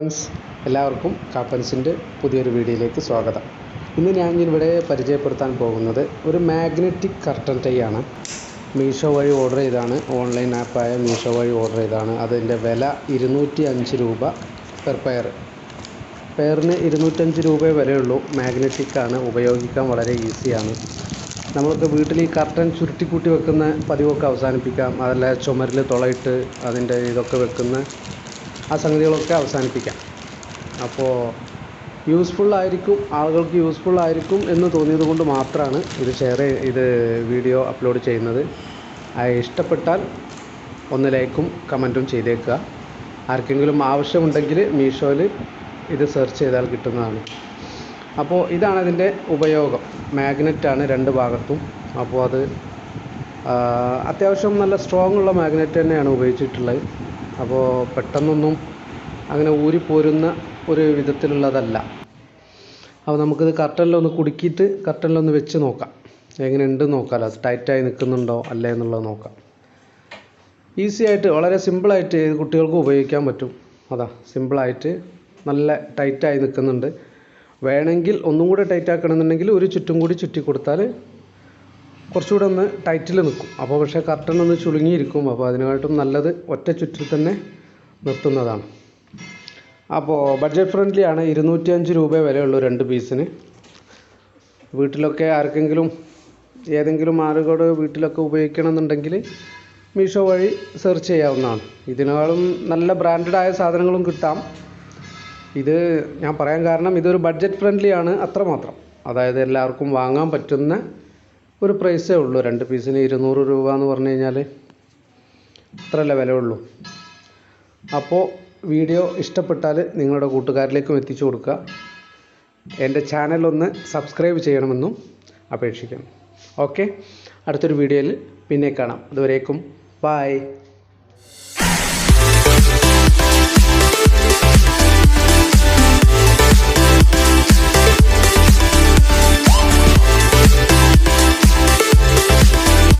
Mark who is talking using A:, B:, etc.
A: Friends എല്ലാവർക്കും കാപ്പൻസിന്റെ പുതിയൊരു വീഡിയോയിലേക്ക് സ്വാഗതം. ഇന്ന് ഞാൻ ഇവിടെ പരിചയപ്പെടുത്താൻ പോകുന്നത് ഒരു മാഗ്നറ്റിക് കർട്ടൻ ടൈ ആണ് മീഷോ വഴി ഓർഡർ ചെയ്താണ് ഓൺലൈൻ ആപ്പായ മീഷോ വഴി ഓർഡർ ചെയ്താണ് അതിന്റെ വില ഇരുന്നൂറ്റി അഞ്ച് രൂപ പെർ പെയർ. പെയറിന് ഇരുന്നൂറ്റഞ്ച് രൂപയെ വിലയുള്ളൂ. മാഗ്നറ്റിക് ആണ് ഉപയോഗിക്കാൻ വളരെ ഈസിയാണ്. നമ്മൾക്ക് വീട്ടിൽ ഈ കർട്ടൻ ചുരുട്ടിക്കൂട്ടി വെക്കുന്ന പതിവൊക്കെ അവസാനിപ്പിക്കാം. അതല്ല ചുമരിൽ തുളയിട്ട് അതിന്റെ ഇതൊക്കെ വെക്കുന്ന ആ സംഗതികളൊക്കെ അവസാനിപ്പിക്കാം. അപ്പോൾ യൂസ്ഫുൾ ആയിരിക്കും ആളുകൾക്ക് ആയിരിക്കും എന്ന് തോന്നിയത് കൊണ്ട് മാത്രമാണ് ഇത് ഷെയർ ഇത് വീഡിയോ അപ്ലോഡ് ചെയ്യുന്നത്. ഇഷ്ടപ്പെട്ടാൽ ഒന്ന് ലൈക്കും കമന്റും ചെയ്തേക്കുക. ആർക്കെങ്കിലും ആവശ്യമുണ്ടെങ്കിൽ മീഷോയിൽ ഇത് സെർച്ച് ചെയ്താൽ കിട്ടുന്നതാണ്. അപ്പോൾ ഇതാണ് ഇതിന്റെ ഉപയോഗം. മാഗ്നറ്റാണ് രണ്ട് ഭാഗത്തും. അപ്പോൾ അത് അത്യാവശ്യം നല്ല സ്ട്രോങ് ഉള്ള മാഗ്നറ്റ് തന്നെയാണ് ഉപയോഗിച്ചിട്ടുള്ളത്. അപ്പോൾ പെട്ടെന്നൊന്നും അങ്ങനെ ഊരിപ്പോരുന്ന ഒരു വിധത്തിലുള്ളതല്ല. അപ്പോൾ നമുക്കിത് കർട്ടനിലൊന്ന് കുടുക്കിയിട്ട് കർട്ടനിലൊന്ന് വെച്ച് നോക്കാം. എങ്ങനെ ഉണ്ട് നോക്കാമല്ലോ അത് ടൈറ്റായി നിൽക്കുന്നുണ്ടോ അല്ലേ എന്നുള്ളത് നോക്കാം. ഈസി ആയിട്ട് വളരെ സിമ്പിളായിട്ട് ഏത് കുട്ടികൾക്കും ഉപയോഗിക്കാൻ പറ്റും. അതാ സിമ്പിളായിട്ട് നല്ല ടൈറ്റായി നിൽക്കുന്നുണ്ട്. വേണമെങ്കിൽ ഒന്നും കൂടെ ടൈറ്റ് ആക്കണമെന്നുണ്ടെങ്കിൽ ഒരു ചുറ്റും കൂടി ചുറ്റി കൊടുത്താൽ കുറച്ചുകൂടെ ഒന്ന് ടൈറ്റിൽ നിൽക്കും. അപ്പോൾ പക്ഷേ കർട്ടൻ ഒന്ന് ചുളുങ്ങിയിരിക്കും. അപ്പോൾ അതിനായിട്ടും നല്ലത് ഒറ്റ ചുറ്റിൽ തന്നെ നിർത്തുന്നതാണ്. അപ്പോൾ ബഡ്ജറ്റ് ഫ്രണ്ട്ലി ആണ്. ഇരുന്നൂറ്റി അഞ്ച് രൂപ വിലയുള്ളൂ രണ്ട് പീസിന്. വീട്ടിലൊക്കെ ആർക്കെങ്കിലും ഏതെങ്കിലും ആളുകളോട് വീട്ടിലൊക്കെ ഉപയോഗിക്കണമെന്നുണ്ടെങ്കിൽ മീഷോ വഴി സെർച്ച് ചെയ്യാവുന്നതാണ്. ഇതിനേക്കാളും നല്ല ബ്രാൻഡഡായ സാധനങ്ങളും കിട്ടാം. ഇത് ഞാൻ പറയാൻ കാരണം ഇതൊരു ബഡ്ജറ്റ് ഫ്രണ്ട്ലി ആണ് അത്രമാത്രം. അതായത് എല്ലാവർക്കും വാങ്ങാൻ പറ്റുന്ന ഒരു പ്രൈസേ ഉള്ളൂ. രണ്ട് പീസിന് ഇരുന്നൂറ് രൂപ എന്ന് പറഞ്ഞു കഴിഞ്ഞാൽ അത്രയല്ലേ വില ഉള്ളൂ അപ്പോൾ വീഡിയോ ഇഷ്ടപ്പെട്ടാൽ നിങ്ങളുടെ കൂട്ടുകാരിലേക്കും എത്തിച്ചു കൊടുക്കുക. എന്റെ ചാനലൊന്ന് സബ്സ്ക്രൈബ് ചെയ്യണമെന്നും അപേക്ഷിക്കുന്നു. ഓക്കെ അടുത്തൊരു വീഡിയോയിൽ പിന്നെ കാണാം. അതുവരേക്കും ബായ്